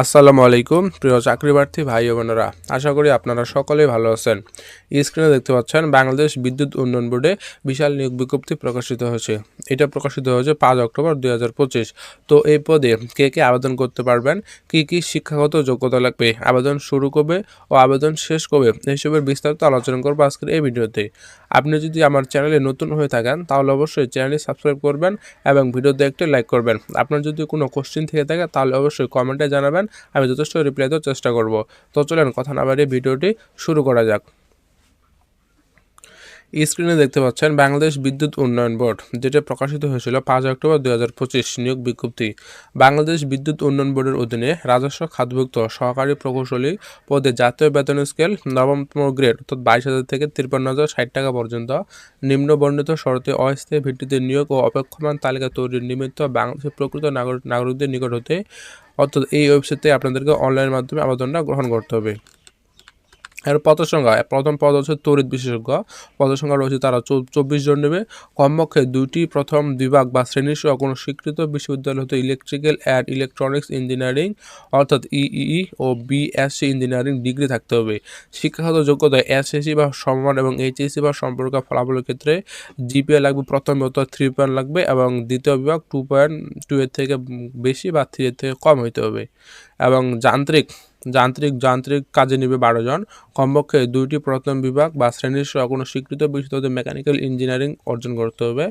আসসালামু আলাইকুম, প্রিয় চাকরিপ্রার্থী ভাই বোনেরা। আশা করি আপনারা সকলেই ভালো আছেন। স্ক্রিনে দেখতে পাচ্ছেন, বাংলাদেশ বিদ্যুৎ উন্নয়ন বোর্ডে বিশাল নিয়োগ বিজ্ঞপ্তি প্রকাশিত হয়েছে। এটা প্রকাশিত হয়েছে পাঁচ অক্টোবর দুই হাজার পঁচিশ। তো এই পদে কে কে আবেদন করতে পারবেন, কি কি শিক্ষাগত যোগ্যতা লাগবে, আবেদন শুরু কবে ও আবেদন শেষ কবে এইসবের বিস্তারিত আলোচনা করব আজকের এই ভিডিওতে। আপনি যদি আমার চ্যানেলে নতুন হয়ে থাকেন, তাহলে অবশ্যই চ্যানেলটি সাবস্ক্রাইব করবেন এবং ভিডিওতে একটি লাইক করবেন। আপনার যদি কোনো কোশ্চেন থেকে থাকে, তাহলে অবশ্যই কমেন্টে জানাবেন আমি যথেষ্ট রিপ্লাই দেওয়ার চেষ্টা করব। তো চলেন, কথা না বাড়িয়ে ভিডিওটি শুরু করা যাক। স্ক্রিনে দেখতে পাচ্ছেন বাংলাদেশ বিদ্যুৎ উন্নয়ন বোর্ড, যেটা প্রকাশিত হয়েছিল পাঁচ অক্টোবর দুই হাজার পঁচিশ নিয়োগ বিজ্ঞপ্তি। বাংলাদেশ বিদ্যুৎ উন্নয়ন বোর্ডের অধীনে রাজস্ব খাতভুক্ত সহকারী প্রকৌশলী পদে জাতীয় বেতন স্কেল নবমতম গ্রেড, অর্থাৎ বাইশ হাজার থেকে তিপ্পান্ন হাজার ষাট টাকা পর্যন্ত নিম্ন বর্ণিত শরতে অস্থায়ী ভিত্তিতে নিয়োগ ও অপেক্ষমান তালিকা তৈরির নিমিত্ত বাংলাদেশের প্রকৃত নাগরিক, নাগরিকদের নিকট হতে, অর্থাৎ এই ওয়েবসাইটে আপনাদেরকে অনলাইনের মাধ্যমে আবেদনটা গ্রহণ করতে হবে। এর পদ সংখ্যা প্রথম পদ হচ্ছে তড়িৎ বিশেষজ্ঞ। পদ সংখ্যা রয়েছে তারা চব্বিশ জন নেবে। কমপক্ষে দুইটি প্রথম বিভাগ বা শ্রেণি সহ কোনো স্বীকৃত বিশ্ববিদ্যালয় হতে ইলেকট্রিক্যাল অ্যান্ড ইলেকট্রনিক্স ইঞ্জিনিয়ারিং অর্থাৎ ইই ও বিএসসি ইঞ্জিনিয়ারিং ডিগ্রি থাকতে হবে। শিক্ষাগত যোগ্যতা এসএসসি বা সমান এবং এইচএসসি বা সম্পর্ক ফলাফলের ক্ষেত্রে জিপিএ লাগবে প্রথম অর্থাৎ থ্রি পয়েন্ট লাগবে এবং দ্বিতীয় বিভাগ টু পয়েন্ট টু এর থেকে বেশি বা থ্রি এর থেকে কম হইতে হবে। এবং যান্ত্রিক যান্ত্রিক যান্ত্রিক কাজে নিবে বারো জন। কমপক্ষে দুইটি প্রথম বিভাগ বা শ্রেণির সহ কোনো স্বীকৃত বিশ্ববিদ্যালয় মেকানিক্যাল ইঞ্জিনিয়ারিং অর্জন করতে হবে।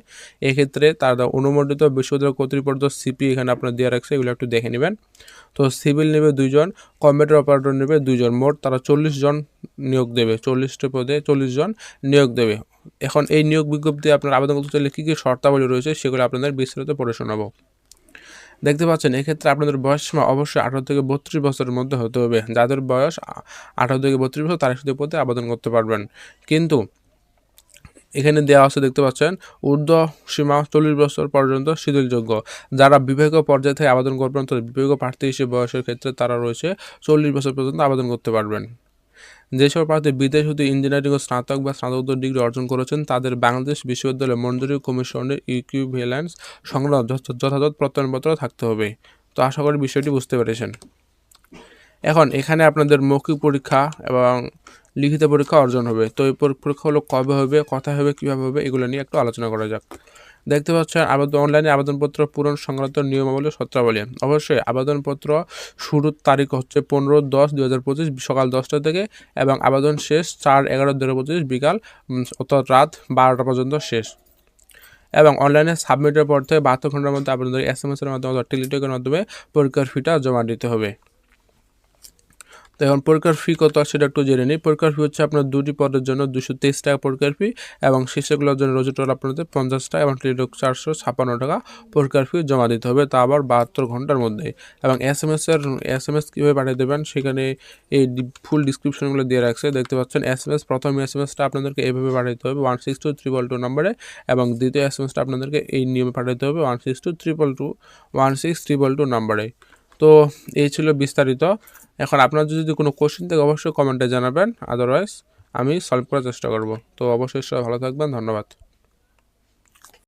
এক্ষেত্রে তার অনুমোদিত বিশ্ববিদ্যালয় কর্তৃপক্ষ সিপি এখানে আপনার দেওয়া রাখছে, এগুলো একটু দেখে নেবেন। তো সিভিল নেবে দুইজন কম্পিউটার অপারেটর নেবে দুইজন মোট তারা চল্লিশ জন নিয়োগ দেবে চল্লিশটি পদে চল্লিশ জন নিয়োগ দেবে। এখন এই নিয়োগ বিজ্ঞপ্তি আপনার আবেদন করতে চাইলে কী কী শর্তাবলী রয়েছে সেগুলো আপনাদের বিস্তারিত পড়ে শোনাবো। দেখতে পাচ্ছেন, এক্ষেত্রে আপনাদের বয়স সীমা অবশ্যই আঠারো থেকে বত্রিশ বছরের মধ্যে হতে হবে। যাদের বয়স আঠারো থেকে বত্রিশ বছর, তারা শুধু পদে আবেদন করতে পারবেন। কিন্তু এখানে দেওয়া আছে, দেখতে পাচ্ছেন, ঊর্ধ্ব সীমা চল্লিশ বছর পর্যন্ত শিথিলযোগ্য যারা বিভাগীয় পর্যায়ে থেকে আবেদন করবেন তো বিভাগীয় প্রার্থী হিসেবে বয়সের ক্ষেত্রে তারা রয়েছে চল্লিশ বছর পর্যন্ত আবেদন করতে পারবেন। যেসব প্রার্থী বিদেশ হতে ইঞ্জিনিয়ারিং ও স্নাতক বা স্নাতকোত্তর ডিগ্রি অর্জন করেছেন, তাদের বাংলাদেশ বিশ্ববিদ্যালয় মঞ্জুরি কমিশনের ইকুইভ্যালেন্স সংক্রান্ত যথাযথ প্রত্যয়নপত্র থাকতে হবে। তো আশা করি বিষয়টি বুঝতে পেরেছেন। এখন এখানে আপনাদের মৌখিক পরীক্ষা এবং লিখিত পরীক্ষা অর্জন হবে। তো এই পরীক্ষা হলো কবে হবে কথা হবে, কীভাবে হবে, এগুলো নিয়ে একটু আলোচনা করা যাক। দেখতে পাচ্ছেন আবেদন অনলাইনে আবেদনপত্র পূরণ সংক্রান্ত নিয়মাবলী সত্রাবলী। অবশ্যই আবেদনপত্র শুরুর তারিখ হচ্ছে পনেরো দশ দু হাজার পঁচিশ সকাল দশটা থেকে এবং আবেদন শেষ চার এগারো দু হাজার পঁচিশ বিকাল অর্থাৎ রাত বারোটা পর্যন্ত শেষ। এবং অনলাইনে সাবমিটের পর থেকে বাহাত্তর ঘণ্টার মধ্যে আপনাদের এস এম এসের মাধ্যমে টেলিটকের মাধ্যমে পরীক্ষার ফিটা জমা দিতে হবে। তো এখন পরীক্ষার ফি কত সেটা একটু জেনে নিই। পরীক্ষার ফি হচ্ছে আপনার দুটি পদের জন্য দুশো তেইশ টাকা পরীক্ষার ফি এবং শিষ্যগুলোর জন্য রোজিটোল আপনাদের পঞ্চাশ টাকা এবং টেলিটক চারশো ছাপান্ন টাকা পরীক্ষার ফি জমা দিতে হবে। তা আবার বাহাত্তর ঘণ্টার মধ্যে। এবং এস এম এস এর এস এম এস কীভাবে পাঠিয়ে দেবেন সেখানে এই ফুল ডিসক্রিপশনগুলো দিয়ে রাখছে। দেখতে পাচ্ছেন এস এম এস প্রথম এস এম এসটা আপনাদেরকে এইভাবে পাঠাতে হবে one six two triple two নম্বরে এবং দ্বিতীয় এস এম এসটা আপনাদেরকে এই নিয়মে পাঠাতে হবে one six two triple two one six triple two নম্বরে। তো এই ছিল বিস্তারিত। এখন আপনার যদি কোনো কোশ্চেন থাকে, অবশ্যই কমেন্টে জানাবেন। আদারওয়াইজ আমি সলভ করার চেষ্টা করব। তো অবশ্যই সবাই ভালো থাকবেন। ধন্যবাদ।